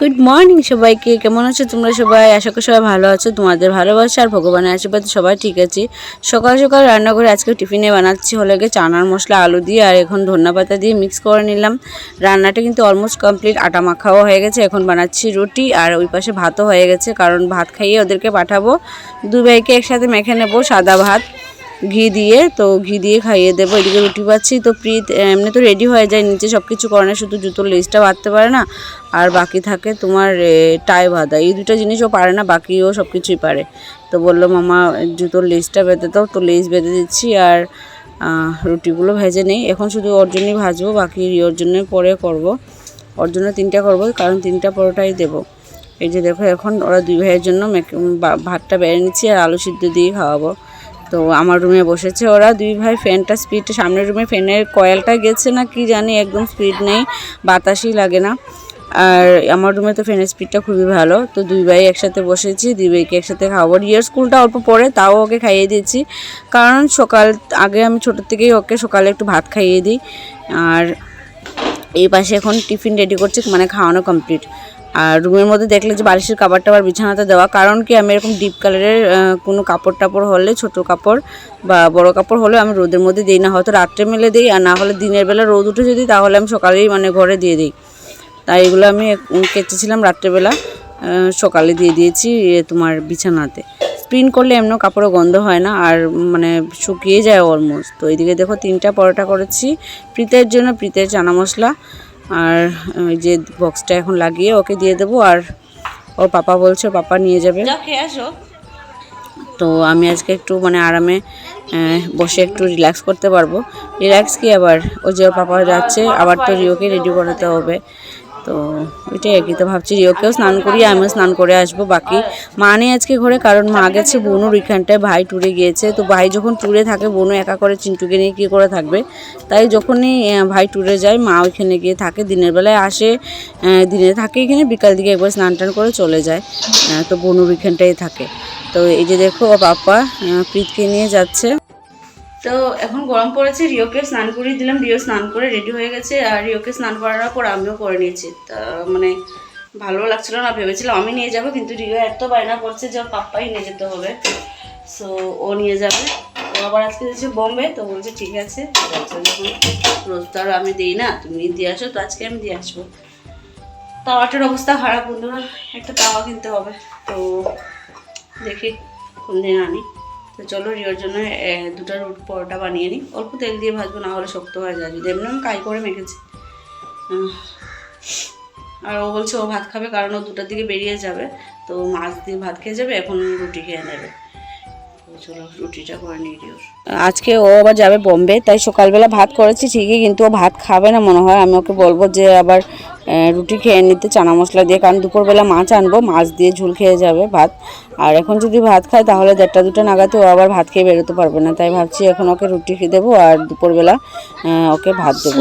Good morning সবাইকে। কেমন আছো তোমরা সবাই? আশা করি সবাই ভালো আছো। তোমাদের ভালোবাসা আর ভগবানের আশীর্বাদে সবাই ঠিক আছে। সকাল সকাল রান্না করে আজকে টিফিনে বানাচ্ছি হলে গিয়ে চানার মশলা, আলু দিয়ে আর এখন ধন্যা পাতা দিয়ে মিক্স করে নিলাম। রান্নাটা কিন্তু অলমোস্ট কমপ্লিট আটা মাখাও হয়ে গেছে। এখন বানাচ্ছি রুটি আর ওই পাশে ভাতও হয়ে গেছে। কারণ ভাত খাইয়ে ওদেরকে পাঠাবো। দু ভাইকে একসাথে মেখে নেব সাদা ভাত। ঘি দিয়ে, তো ঘি দিয়ে খাইয়ে দেবো। এদিকে রুটি পাচ্ছি। তো প্রীত, এমনি তো রেডি হয়ে যায়। নিচে সব কিছু করে না, শুধু জুতোর লেসটা বাঁধতে পারে না। আর বাকি থাকে তোমার টাই বাঁধা। এই দুটো জিনিসও পারে না, বাকিও সব কিছুই পারে। তো বলল, মামা, জুতোর লেসটা বেঁধে দাও। তো লেস বেঁধে দিচ্ছি আর রুটিগুলো ভেজে নেই। এখন শুধু ওর জন্যই ভাজবো, বাকি ওর জন্য পরে করব। ওর জন্য তিনটা করব, কারণ তিনটা পরোটাই দেবো। এই যে দেখো, এখন ওরা দুই ভাইয়ের জন্য ভাতটা বেড়ে নিচ্ছি আর আলু সিদ্ধ দিয়ে খাওয়াবো। তো আমার রুমে বসেছে ওরা। দুই ভাই ফ্যানটা স্পিড সামনের রুমে ফ্যানের কয়েলটা গেছে না কি জানি, একদম স্পিড নেই, বাতাসই লাগে না। আর আমার রুমে তো ফ্যানের স্পিডটা খুবই ভালো। তো দুই ভাই একসাথে বসেছি, দুই ভাইকে একসাথে খাওয়াবো। রিয়ার স্কুলটা অল্প পরে, তাও ওকে খাইয়ে দিয়েছি। কারণ সকাল, আগে আমি ছোটোর থেকেই ওকে সকালে একটু ভাত খাইয়ে দিই। আর এই পাশে এখন টিফিন রেডি করছি মানে খাওয়ানো কমপ্লিট আর রুমের মধ্যে দেখলে যে বালিশের কাপড় টাবার বিছানাতে দেওয়া। কারণ কি, আমি এরকম ডিপ কালারের কোনো কাপড় টাপড় হলে, ছোট কাপড় বা বড় কাপড় হলে আমি রোদের মধ্যে দিই না। হয়তো রাত্রে মেলে দিই, আর না হলে দিনের বেলা রোদ উঠে যদি, তাহলে আমি সকালেই মানে ঘরে দিয়ে দিই। তাই এগুলো আমি কেচেছিলাম রাত্রেবেলা সকালে দিয়ে দিয়েছি তোমার বিছানাতে। স্প্রিন করলে এমনও কাপড়ে গন্ধ হয় না, আর মানে শুকিয়ে যায় অলমোস্ট তো এইদিকে দেখো, তিনটা পরোটা করেছি। প্রীতের জন্য, প্রীতের চানা মশলা আর ওই যে বক্সটা এখন লাগিয়ে ওকে দিয়ে দেবো আর ওর পাপা বলছে ওর পাপা নিয়ে যাবে। আসো। তো আমি আজকে একটু মানে আরামে বসে একটু রিল্যাক্স করতে পারব। রিল্যাক্স কি আবার? ওই যে ওর পাপা যাচ্ছে আবার তো রিওকে রেডি করাতে হবে। তো ওইটাই আর কি। তো ভাবছি রিওকেও স্নান করিয়ে আমিও স্নান করে আসব বাকি। মা নেই আজকে ঘরে কারণ মা গেছে বোনুর ওইখানটায় ভাই ট্যুরে গিয়েছে। তো ভাই যখন ট্যুরে থাকে বোনও একা করে চিন্টুকে নিয়ে কী করে থাকবে? তাই যখনই ভাই ট্যুরে যায় মা ওইখানে গিয়ে থাকে দিনের বেলায় আসে দিনে থাকে এখানে বিকাল দিকে একবার স্নান টান করে চলে যায় তো বোনুর ওইখানটাই থাকে। তো এই যে দেখো ও পাপা আহ, প্রীতকে নিয়ে যাচ্ছে। তো এখন গরম পড়েছে, রিওকে স্নান করিয়ে দিলাম। রিও স্নান করে রেডি হয়ে গেছে আর রিওকে স্নান করার পর আমিও করে নিয়েছি। তা মানে ভালো লাগছিল না, ভেবেছিলাম আমি নিয়ে যাব, কিন্তু রিও এত বায়না করছে যে পাপ্পাই নিয়ে যেতে হবে। সো ও নিয়ে যাবে। ও আবার আজকে যাচ্ছে বোম্বে, তো বলছে ঠিক আছে রোজ তো আর আমি দিই না, তুমি দিয়ে আসো, তো আজকে আমি দিয়ে আসব। তাওয়াটার অবস্থা খারাপ বন্ধুরা, একটা তাওয়া কিনতে হবে। তো দেখি কোন দিন আনি। তো চলো রিওর জন্য দুটো রুট পরোটা বানিয়ে নিই। অল্প তেল দিয়ে ভাজবো, না হলে শক্ত হয়ে যায়। যদি এমনি আমি কাই করে মেখেছি। আর ও বলছে ও ভাত খাবে, কারণ ও দুটার দিকে বেরিয়ে যাবে। তো মাছ দিয়ে ভাত খেয়ে যাবে, এখন রুটি খেয়ে নেবে। রুটিটা করে আজকে ও আবার যাবে বোম্বে তাই সকালবেলা ভাত করেছি ঠিকই কিন্তু ও ভাত খাবে না মনে হয়। আমি ওকে বলব যে আবার রুটি খেয়ে নিতে চানা মশলা দিয়ে কারণ দুপুরবেলা মাছ আনব মাছ দিয়ে ঝুল খেয়ে যাবে ভাত। আর এখন যদি ভাত খায় তাহলে দেড়টা দুটো নাগাতে ও আবার ভাত খেয়ে বেরোতে পারবে না। তাই ভাবছি এখন ওকে রুটি খেয়ে দেবো আর দুপুরবেলা ওকে ভাত দেবো।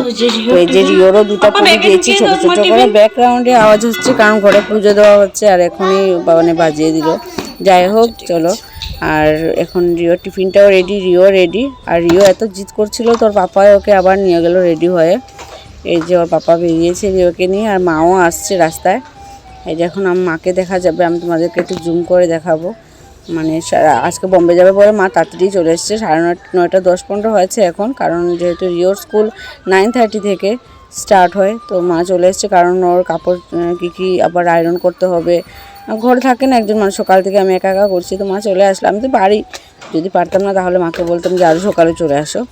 এই যে রিওরও দুটো পুরি দিয়েছি ছোটো ছোটো করে। ব্যাকগ্রাউন্ডে আওয়াজ হচ্ছে কারণ ঘরে পুজো দেওয়া হচ্ছে আর এখনই মানে বাজিয়ে দিল। যাই হোক চলো। আর এখন রিও টিফিনটাও রেডি রিও রেডি আর রিও এত জিদ করছিল তোর পাপা ওকে আবার নিয়ে গেল রেডি হয়ে। এই যে ওর পাপা বেরিয়েছে রিওকে নিয়ে আর মাও আসছে রাস্তায়। এই যে এখন আমার মাকে দেখা যাবে আমি তোমাদেরকে একটু জুম করে দেখাবো। মানে আজকে বম্বে যাবে বলে মা তাড়াতাড়ি চলে এসছে সাড়ে নয় নয়টা দশ পনেরো হয়েছে এখন। কারণ যেহেতু রিওর স্কুল নাইন থার্টি থেকে স্টার্ট হয় তো মা চলে এসছে। কারণ ওর কাপড় কী কী আবার আয়রন করতে হবে ঘরে থাকে না একজন মানুষ, সকাল থেকে আমি একা একা করছি। তো মা চলে আসলো। আমি তো বাড়ি। যদি পারতাম না, তাহলে মাকে বলতাম যে আরও সকালে চলে আসো।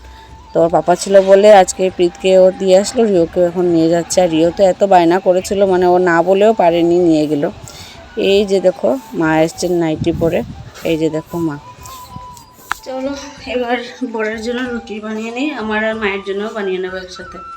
তো ওর পাপা ছিল বলে আজকে প্রীতকে ও দিয়ে আসলো রিওকে এখন নিয়ে যাচ্ছে। আর রিও তো এত বায়না করেছিল মানে ও না বলেও পারেনি, নিয়ে গেল। এই যে দেখো, মা এসছেন নাইটি পরে। এই যে দেখো মা। চলো, এবার বরের জন্য রুটি বানিয়ে নিই, আমার আর মায়ের জন্য বানিয়ে নেব একসাথে।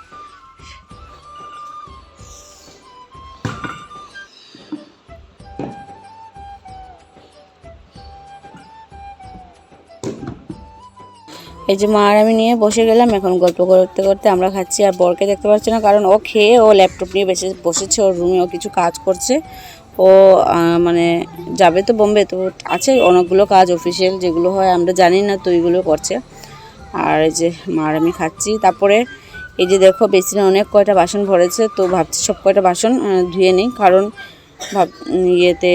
এই যে মা আর আমি নিয়ে বসে গেলাম, এখন গল্প করতে করতে আমরা খাচ্ছি আর বরকে দেখতে পাচ্ছি না, কারণ ও খেয়ে ও ল্যাপটপ নিয়ে বেসে বসেছে, ওর রুমে ও কিছু কাজ করছে। ও মানে যাবে তো বোম্বে, তো আছে অনেকগুলো কাজ অফিসিয়াল যেগুলো হয়, আমরা জানি না তো ওইগুলো করছে। আর এই যে মা আর আমি খাচ্ছি, তারপরে এই যে দেখো বেসিনে অনেক কয়টা বাসন ভরেছে, তো ভাবছি সব কয়টা বাসন ধুয়ে নিই, কারণ ভাব, ইয়েতে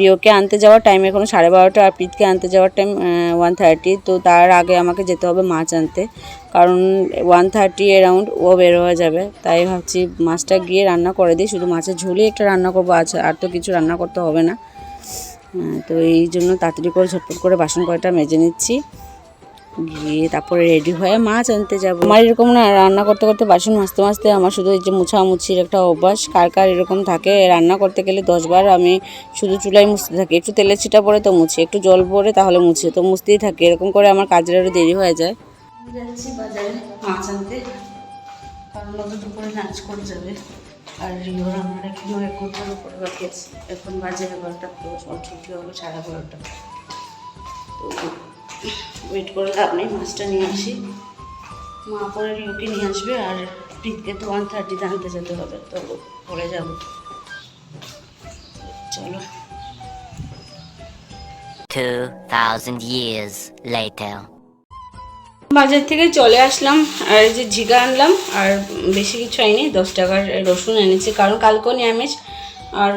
রিওকে আনতে যাওয়ার টাইম এখন সাড়ে বারোটা, আর প্রীতকে আনতে যাওয়ার টাইম ওয়ান থার্টি তো তার আগে আমাকে যেতে হবে মাছ আনতে। কারণ ওয়ান থার্টি অ্যারাউন্ড ও বের হয়ে যাবে, তাই ভাবছি মাছটা গিয়ে রান্না করে দিই। শুধু মাছের ঝুলি একটা রান্না করব আজ আর তো কিছু রান্না করতে হবে না। তো এই জন্য তাড়াতাড়ি করে ঝটপট করে বাসন কয়টা মেজে নিচ্ছি। গিয়ে তারপরে রেডি হয়ে মাছ আনতে যাব। আমার এরকম না, রান্না করতে করতে বাসন মাজতে মাজতে আমার শুধু এই যে মুছামুছির একটা অভ্যাস, কার কার এরকম থাকে, রান্না করতে গেলে দশবার আমি শুধু চুলাই মুছতে থাকি। একটু তেলের ছিটা পরে তো মুছি, একটু জল পরে তাহলে মুছি, তো মুছতেই থাকি। এরকম করে আমার কাজের আরও দেরি হয়ে যায়। যাচ্ছি বাজারে মাছ আনতে কারণ দুপুরে লাঞ্চ করে যাবে। আর এক ঘণ্টার বাকি আছে। এখন বাজে এগারোটা ছুটি হবে সাড়ে বারোটা তো ওয়েট করে লাভ নেই মাছটা নিয়ে আসি। মা পরে রিওকে নিয়ে আসবে আর প্রীতকে তো ওয়ান থার্টিতে আনতে যেতে হবে তো পরে যাব। চলো। 2,000 years later. বাজার থেকে চলে আসলাম আর এই যে ঝিগা আনলাম আর বেশি কিছু আইনি দশ টাকার রসুন এনেছি কারণ কালকেও নিরামিষ আর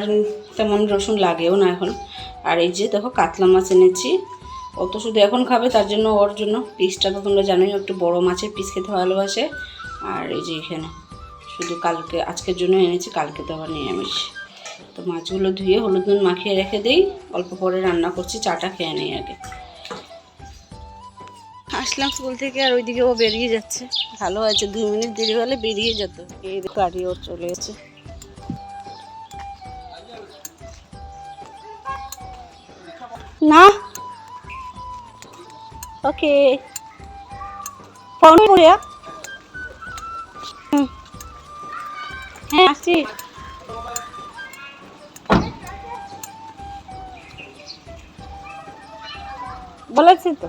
তেমন রসুন লাগেও না এখন। আর এই যে দেখো কাতলা মাছ এনেছি। ও তো শুধু এখন খাবে, তার জন্য ওর জন্য পিসটা তো তোমরা জানোই একটু বড় মাছের পিস খেতে ভালোবাসে। আর এই যে এখানে, শুধু কালকে, আজকের জন্য এনেছি, কালকে তো আবার নিরামিষ। তো মাছগুলো ধুয়ে হলুদ নুন মাখিয়ে রেখে দিই, অল্প পরে রান্না করছি, চাটা খেয়ে নেই আগে। আসলাম স্কুল থেকে আর ওইদিকে ও বেরিয়ে যাচ্ছে। ভালো আছে দুই মিনিট দেরি হলে বেরিয়ে যেত। এই গাড়ি ওর চলে এসেছে না ফোন করিয়া হুম। হ্যাঁ আসছি। বলেছি তো।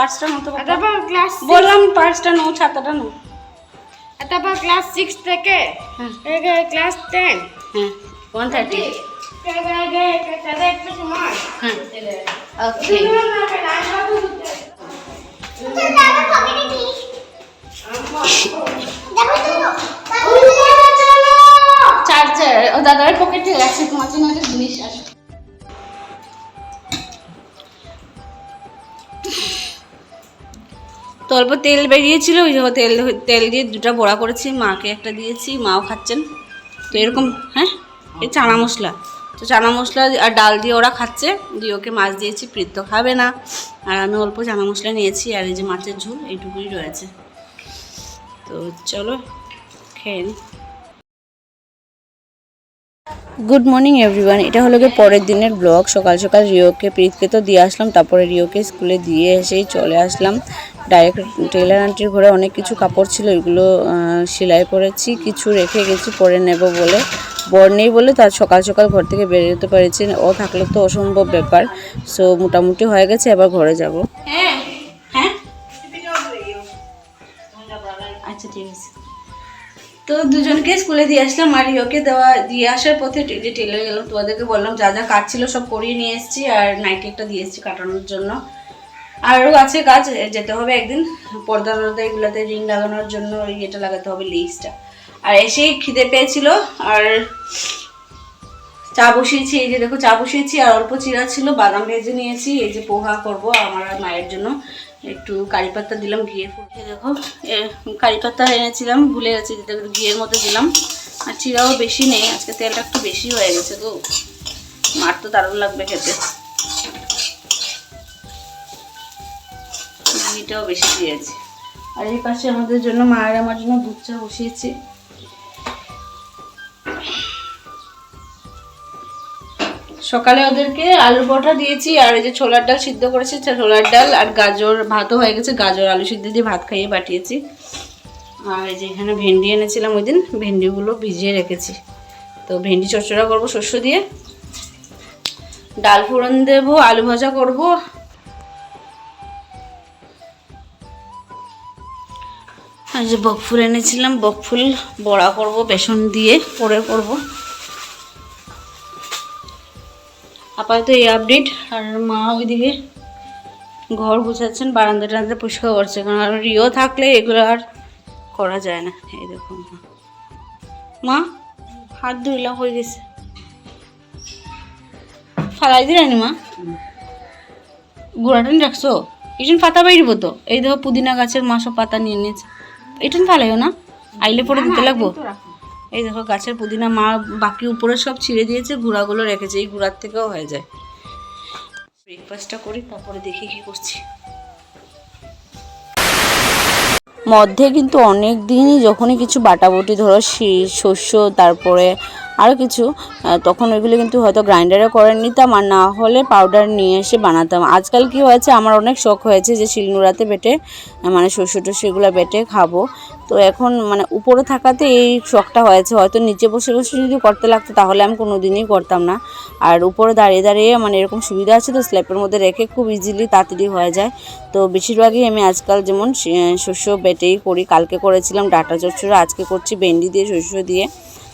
পাঁচটা মতো তারপর ক্লাস বললাম পাঁচটা নো ছাতাটা নো তারপর ক্লাস সিক্স থেকে হ্যাঁ। ক্লাস টেন হ্যাঁ ওয়ান থার্টি হ্যাঁ। Okay charger. ও দাদার পকেটে আছে তোমার জন্য একটা জিনিস আছে। তো অল্প তেল বেরিয়েছিল, ওই যে তেল তেল দিয়ে দুটা বড়া করেছি, মাকে একটা দিয়েছি, মাও খাচ্ছেন। তো এরকম হ্যাঁ? এই চানা মশলা। তো চানা মশলা আর ডাল দিয়ে ওরা খাচ্ছে, দিয়ে ওকে মাছ দিয়েছি, প্রীত খাবে না। আর আমি অল্প চানা মশলা নিয়েছি, আর এই যে মাছের ঝোল, এইটুকুই রয়েছে। তো চলো, খেয়ে নিই গুড মর্নিং এভরিওয়ান এটা হলো গিয়ে পরের দিনের ব্লগ সকাল সকাল রিওকে, প্রীতকে তো দিয়ে আসলাম, তারপরে রিওকে স্কুলে দিয়ে এসেই চলে আসলাম। ডাইরেক্ট টেলার আন্টির ঘরে অনেক কিছু কাপড় ছিল এগুলো সেলাই করেছি কিছু রেখে গেছি পরে নেব বলে। বর নেই বলে তার সকাল সকাল ঘর থেকে বেরোতে পেরেছি। ও থাকলে তো অসম্ভব ব্যাপার। সো মোটামুটি হয়ে গেছে এবার ঘরে যাব। হ্যাঁ হ্যাঁ। আচ্ছা ঠিক আছে। তো দুজনকে স্কুলে দিয়ে আসলাম আর ইয়োকে দেওয়া দিয়ে আসার পথে যে টেলার গেলাম তোমাদেরকে বললাম যা যা কাজ ছিল সব করিয়ে নিয়ে এসেছি আর নাইটি একটা দিয়ে এসেছি কাটানোর জন্য। আরও আছে কাজ যেতে হবে একদিন। পর্দা টর্দা এগুলোতে রিং লাগানোর জন্য ওই এটা লাগাতে হবে লেসটা আর এসেই খিদে পেয়েছিল, আর চা বসিয়েছি, এই যে দেখো চা বসিয়েছি, আর অল্প চিরা ছিল, বাদাম ভেজে নিয়েছি, এই যে পোহা করব আমার মায়ের জন্য। একটু কারি পাতা দিলাম ঘিয়ে দেখো কারি পাতা এনেছিলাম, ভুলে গেছি ঘিয়ের মধ্যে দিলাম। আর চিরাও বেশি নেই, আজকে তেলটা একটু বেশি হয়ে গেছে তো মার তো দারুণ লাগবে খেতে। ঘিটাও বেশি দিয়েছি আর এই পাশে আমাদের জন্য মায়ের আমার জন্য দুধ চা বসিয়েছি। সকালে ওদেরকে আলুর পরোটা দিয়েছি, আর এই যে ছোলার ডাল সিদ্ধ করেছি ছোলার ডাল আর গাজর, ভাতও হয়ে গেছে, গাজর, আলু সিদ্ধ দিয়ে ভাত খাইয়ে পাঠিয়েছি। আর এই যে এখানে ভেন্ডি এনেছিলাম ওই দিন, ভেন্ডিগুলো ভিজিয়ে রেখেছি। তো ভেন্ডি চচ্চড়া করব শস্য দিয়ে। ডাল ফোড়ন দেবো, আলু ভাজা করব আর বকফুল এনেছিলাম বকফুল বড়া করব, বেসন দিয়ে পরে করব। আপাতত এই আপডেট আর মা ওইদিকে ঘর গুছাচ্ছেন বারান্দা টারান্দা পরিষ্কার করছে, কারণ আর রিও থাকলে এগুলো আর করা যায় না। এই দেখুন মা। হাত ধুইলাম হয়ে গেছে। ফালাই দিলানি মা? গোড়াটান রাখছো? এটুন পাতা বাইরব তো? এই দেখো পুদিনা গাছের মা সব পাতা নিয়ে নিয়েছে। এটুন ফেলাইও না? আইলে পরে দিতে লাগবো? এই দেখো গাছের পুদিনা মা বাকি উপরে সব ছিঁড়ে দিয়েছে গুঁড়াগুলো রেখেছে এই গুঁড়ার থেকেও হয়ে যায়। ব্রেকফাস্টটা করি তারপরে দেখি কি করছি। মধ্যে কিন্তু অনেক দিনই যখনই কিছু বাটাবুটি ধরো শস্য তারপরে আরও কিছু তখন ওইগুলো কিন্তু হয়তো গ্রাইন্ডারে করে নিতাম আর না হলে পাউডার নিয়ে এসে বানাতাম। আজকাল কি হয়েছে, আমার অনেক শখ হয়েছে যে শিলনোড়াতে বেটে মানে শস্য টস্য এগুলো বেটে খাব। তো এখন মানে উপরে থাকাতে এই শখটা হয়েছে। হয়তো নিচে বসে বসে যদি করতে লাগতো, তাহলে আমি কোনো দিনই করতাম না। আর উপরে দাঁড়িয়ে দাঁড়িয়ে মানে এরকম সুবিধা আছে তো, স্ল্যাপের মধ্যে রেখে খুব ইজিলি তাড়াতাড়ি হয়ে যায়। তো বেশিরভাগই আমি আজকাল যেমন শস্য বেটেই করি। কালকে করেছিলাম ডাটা চচ্চড়া, আজকে করছি ভেন্ডি দিয়ে শস্য দিয়ে।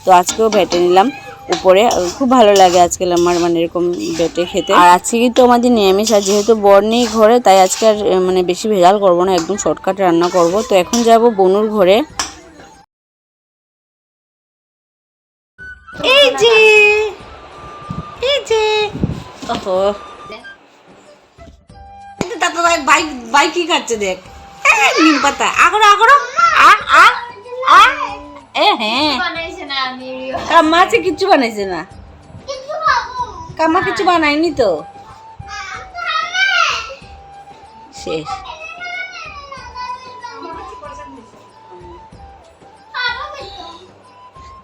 তো আজকেও বেটে নিলাম উপরে। খুব ভালো লাগে আজকে আমার মানে এরকম বেটে খেতে। আর আজকে কিন্তু আমাদের নিরামিষ, আর যেহেতু বর নেই ঘরে, তাই আজকে আর মানে বেশি ভেজাল করব না, একদম শর্টকাট রান্না করব। তো এখন যাব বনুর ঘরে। এই যে, এই বাইক খাচ্ছে দেখ। নিম পাতা, আগরো আগরো, আ আ আ, এ হ্যাঁ। কাম্মা আছে, কিচ্ছু বানাইছে না। কাম্মা কিছু বানায়নি তো। শেষ।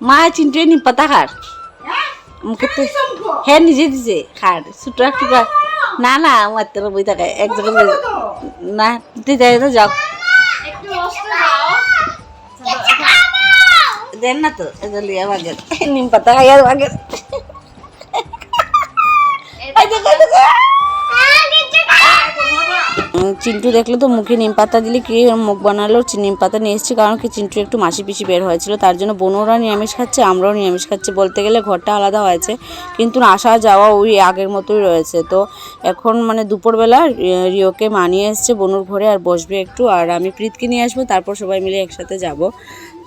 মা চিন্টুয়ে নি পাতা খার। মুখে তো নিজে দিছে, খার। সুটরা না না আমার বই থাকে, এক জায়গায় না, তুই যাই যাও। দেন না তো বাগের নিম পাতা বাগের চিন্টু দেখলে তো মুখে নিম পাতা দিলে কি মুখ বানালো নিম পাতা নিয়ে এসেছি কারণ কি চিন্টু একটু মাসি পিসি বের হয়েছিল তার জন্য বোনরা নিরামিষ খাচ্ছে আমরাও নিরামিষ খাচ্ছি বলতে গেলে ঘরটা আলাদা হয়েছে কিন্তু আসা যাওয়া ওই আগের মতোই রয়েছে তো এখন মানে দুপুরবেলা রিওকে মানিয়ে এসছে বনুর ঘরে আর বসবে একটু আর আমি প্রীতকে নিয়ে আসব তারপর সবাই মিলে একসাথে যাব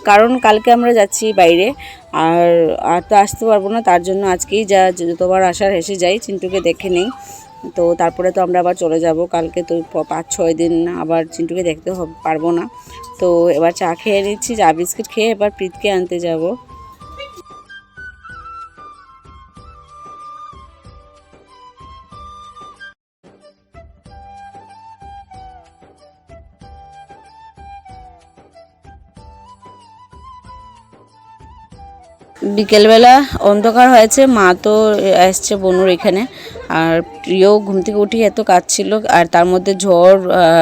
কারণ কালকে আমরা যাচ্ছি বাইরে, আর আর তো আসতে পারব না, তার জন্য আজকেই যা, যতবার আসার এসে যাই, চিন্টুকে দেখে নেই। তো তারপরে তো আমরা আবার চলে যাব, কালকে তো পাঁচ, ছয় দিন আবার চিন্টুকে দেখতে পারব না। তো এবার চা খেয়ে নিচ্ছি, চা বিস্কিট খেয়ে এবার প্রীতকে আনতে যাব। বিকেলবেলা অন্ধকার হয়েছে, মা তো আসছে বনুর এখানে। আর প্রিয় ঘুম থেকে উঠি এত কাঁদছিল, আর তার মধ্যে ঝড়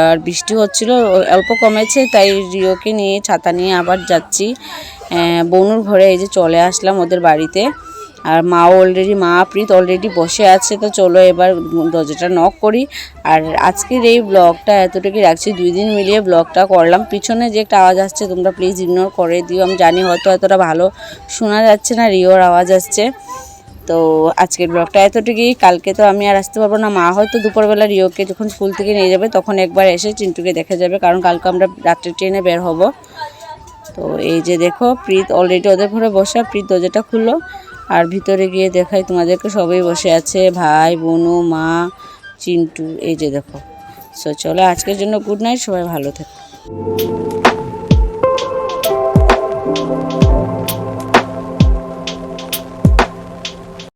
আর বৃষ্টি হচ্ছিল, অল্প কমেছে, তাই রিওকে নিয়ে ছাতা নিয়ে আবার যাচ্ছি। বনুর ঘরে এই যে চলে আসলাম ওদের বাড়িতে। আর মা অলরেডি মা প্রীত অলরেডি বসে আছে, তো চলো এবার দরজাটা নক করি। আর আজকের এই ব্লগটা এতটুকু রাখছি। দুই দিন মিলিয়ে ব্লগটা করলাম। পিছনে যে একটা আওয়াজ আসছে, তোমরা প্লিজ ইগনোর করে দিও। আমি জানি হয়তো এতটা ভালো শোনা যাচ্ছে না, রিওর আওয়াজ আসছে। তো আজকের ব্লগটা এতটুকুই। কালকে তো আমি আর আসতে পারব না। মা হয়তো দুপুরবেলা রিওকে যখন স্কুল থেকে নিয়ে যাবে, তখন একবার এসে চিন্টুকে দেখে যাবে। কারণ কালকে আমরা রাত্রে ট্রেনে বের হব। তো এই যে দেখো, প্রীত অলরেডি ওদের ঘরে বসা, প্রীত দরজাটা খুললো। আর ভিতরে গিয়ে দেখাই তোমাদেরকে, সবাই বসে আছে, ভাই, বোনু, মা, চিন্টু, এই যে দেখো। সো চলো, আজকের জন্য গুড নাইট সবাই ভালো থেকো।